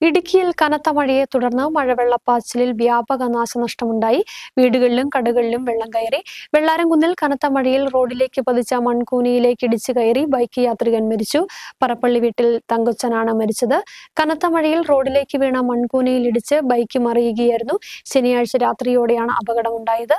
ഇടുക്കിയിൽ കനത്ത മഴയെ തുടർന്ന് മഴവെള്ളപ്പാച്ചിലിൽ വ്യാപക നാശനഷ്ടമുണ്ടായി. വീടുകളിലും കടകളിലും വെള്ളം കയറി. വെള്ളാരംകുന്നിൽ കനത്ത മഴയിൽ റോഡിലേക്ക് പതിച്ച മൺകൂനിയിലേക്ക് ഇടിച്ചു കയറി ബൈക്ക് യാത്രികൻ മരിച്ചു. പറപ്പള്ളി വീട്ടിൽ തങ്കച്ചനാണ് മരിച്ചത്. കനത്ത മഴയിൽ റോഡിലേക്ക് വീണ മൺകൂനയിൽ ഇടിച്ച് ബൈക്ക് മറിയുകയായിരുന്നു. ശനിയാഴ്ച രാത്രിയോടെയാണ് അപകടമുണ്ടായത്.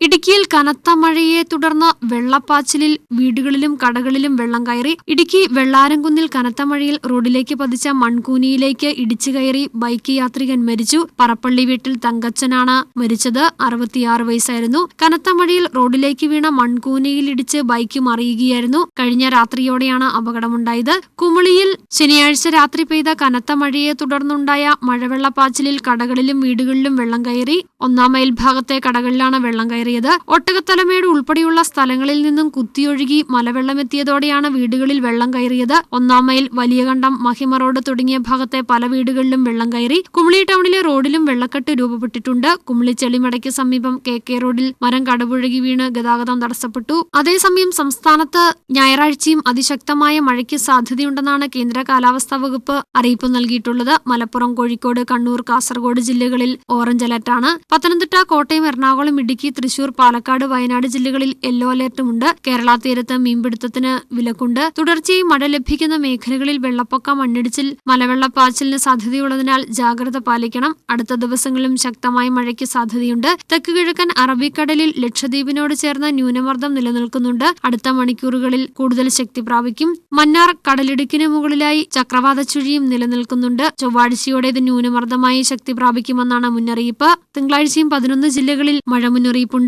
ഇടുക്കിയിൽ കനത്ത മഴയെ തുടർന്ന് വെള്ളപ്പാച്ചിലിൽ വീടുകളിലും കടകളിലും വെള്ളം കയറി. ഇടുക്കി വെള്ളാരംകുന്നിൽ കനത്ത മഴയിൽ റോഡിലേക്ക് പതിച്ച മൺകൂനിയിലേക്ക് ഇടിച്ചു കയറി ബൈക്ക് യാത്രികൻ മരിച്ചു. പറപ്പള്ളി വീട്ടിൽ തങ്കച്ചനാണ് മരിച്ചത്. അറുപത്തിയാറ് വയസ്സായിരുന്നു. കനത്ത മഴയിൽ റോഡിലേക്ക് വീണ മൺകൂനിയിൽ ഇടിച്ച് ബൈക്ക് മറിയുകയായിരുന്നു. കഴിഞ്ഞ രാത്രിയോടെയാണ് അപകടമുണ്ടായത്. കുമളിയിൽ ശനിയാഴ്ച രാത്രി പെയ്ത കനത്ത മഴയെ തുടർന്നുണ്ടായ മഴവെള്ളപ്പാച്ചിലിൽ കടകളിലും വീടുകളിലും വെള്ളം കയറി. ഒന്നാം മൈൽ ഭാഗത്തെ കടകളിലാണ് വെള്ളം കയറിയത്. ഒട്ടകത്തലമേട് ഉൾപ്പെടെയുള്ള സ്ഥലങ്ങളിൽ നിന്നും കുത്തിയൊഴുകി മലവെള്ളമെത്തിയതോടെയാണ് വീടുകളിൽ വെള്ളം കയറിയത്. ഒന്നാം മൈൽ വലിയ കണ്ടം മഹിമ റോഡ് തുടങ്ങിയ ഭാഗത്തെ പല വീടുകളിലും വെള്ളം കയറി കുമളി ടൗണിലെ റോഡിലും വെള്ളക്കെട്ട് രൂപപ്പെട്ടിട്ടുണ്ട്. കുമളി ചെളിമടയ്ക്ക് സമീപം കെ കെ റോഡിൽ മരം കടപുഴകി വീണ് ഗതാഗതം തടസ്സപ്പെട്ടു. അതേസമയം സംസ്ഥാനത്ത് ഞായറാഴ്ചയും അതിശക്തമായ മഴയ്ക്ക് സാധ്യതയുണ്ടെന്നാണ് കേന്ദ്ര കാലാവസ്ഥാ വകുപ്പ് അറിയിപ്പ് നൽകിയിട്ടുള്ളത്. മലപ്പുറം കോഴിക്കോട് കണ്ണൂർ കാസർഗോഡ് ജില്ലകളിൽ ഓറഞ്ച് അലർട്ടാണ്. പത്തനംതിട്ട കോട്ടയം എറണാകുളം ഇടുക്കി തൃശൂർ പാലക്കാട് വയനാട് ജില്ലകളിൽ യെല്ലോ അലർട്ടുമുണ്ട് കേരള തീരത്ത് മീൻപിടുത്തത്തിന് വിലക്കുണ്ട്. തുടർച്ചയായി മഴ ലഭിക്കുന്ന മേഖലകളിൽ വെള്ളപ്പൊക്ക മണ്ണിടിച്ചിൽ മലവെള്ളപ്പാച്ചിലിന് സാധ്യതയുള്ളതിനാൽ ജാഗ്രത പാലിക്കണം. അടുത്ത ദിവസങ്ങളിലും ശക്തമായ മഴയ്ക്ക് സാധ്യതയുണ്ട്. തെക്ക് കിഴക്കൻ അറബിക്കടലിൽ ലക്ഷദ്വീപിനോട് ചേർന്ന ന്യൂനമർദ്ദം നിലനിൽക്കുന്നുണ്ട്. അടുത്ത മണിക്കൂറുകളിൽ കൂടുതൽ ശക്തി പ്രാപിക്കും. മന്നാർ കടലിടുക്കിന് മുകളിലായി ചക്രവാത ചുഴിയും നിലനിൽക്കുന്നുണ്ട്. ചൊവ്വാഴ്ചയോടെ ഇത് ന്യൂനമർദ്ദമായി ശക്തി പ്രാപിക്കുമെന്നാണ് മുന്നറിയിപ്പ്. തിങ്കളാഴ്ചയും പതിനൊന്ന് ജില്ലകളിൽ മഴ മുന്നറിയിപ്പുണ്ട്.